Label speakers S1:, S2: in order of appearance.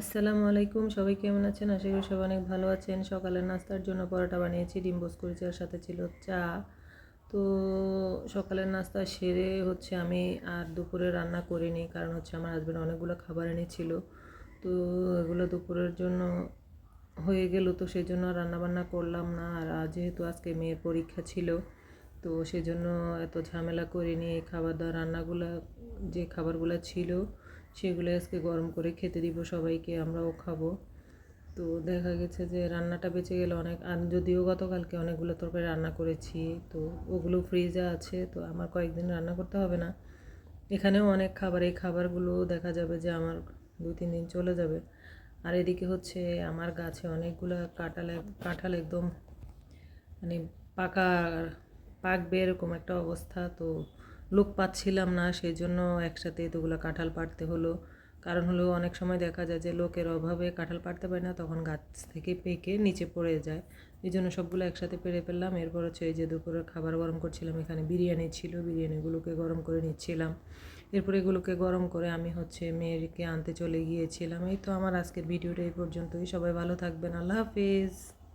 S1: আসসালামু আলাইকুম, সবাই কেমন আছেন? আশা করি সবাই অনেক ভালো আছেন। সকালের নাস্তার জন্য পরোটা বানিয়েছি, ডিম বোস করেছি আর সাথে ছিল চা। তো সকালের নাস্তা সেরে হচ্ছে আমি আর দুপুরে রান্না করিনি, কারণ হচ্ছে আমার হাজব্যান্ড অনেকগুলো খাবার এনেছিল। তো এগুলো দুপুরের জন্য হয়ে গেল, তো সেই জন্য রান্না বান্না করলাম না। আর যেহেতু আজকে মেয়ের পরীক্ষা ছিল, তো সেজন্য এত ঝামেলা করিনি। খাবার দাবার, রান্নাগুলো, যে খাবারগুলো ছিল সেগুলো আজকে গরম করে খেতে দিব সবাইকে, আমরাও খাব। তো দেখা গেছে যে রান্নাটা বেঁচে গেলে অনেক যদিও গতকালকে অনেকগুলো তরকারি রান্না করেছি, তো ওগুলো ফ্রিজে আছে, তো আমার কয়েকদিন রান্না করতে হবে না। এখানেও অনেক খাবার, এই খাবারগুলো দেখা যাবে যে আমার দু তিন দিন চলে যাবে। আর এদিকে হচ্ছে আমার গাছে অনেকগুলো কাঁঠাল কাঁঠাল একদম মানে পাকা, পাকবে এরকম একটা অবস্থা, তো লোক পাচ্ছিলাম না সেই জন্য একসাথে এতগুলো কাঁঠাল পাড়তে হলো। কারণ হলো, অনেক সময় দেখা যায় যে লোকের অভাবে কাঁঠাল পাড়তে পারে না, তখন গাছ থেকে পেকে নিচে পড়ে যায়। এই জন্য সবগুলো একসাথে পেরে ফেললাম। এরপর হচ্ছে এই যে দুপুরে খাবার গরম করছিলাম, এখানে বিরিয়ানি ছিল, বিরিয়ানিগুলোকে গরম করে নিচ্ছিলাম। এরপর এগুলোকে গরম করে আমি হচ্ছে মেয়েকে আনতে চলে গিয়েছিলাম। এই তো আমার আজকের ভিডিওটা এই পর্যন্তই। সবাই ভালো থাকবেন। আল্লাহ হাফিজ।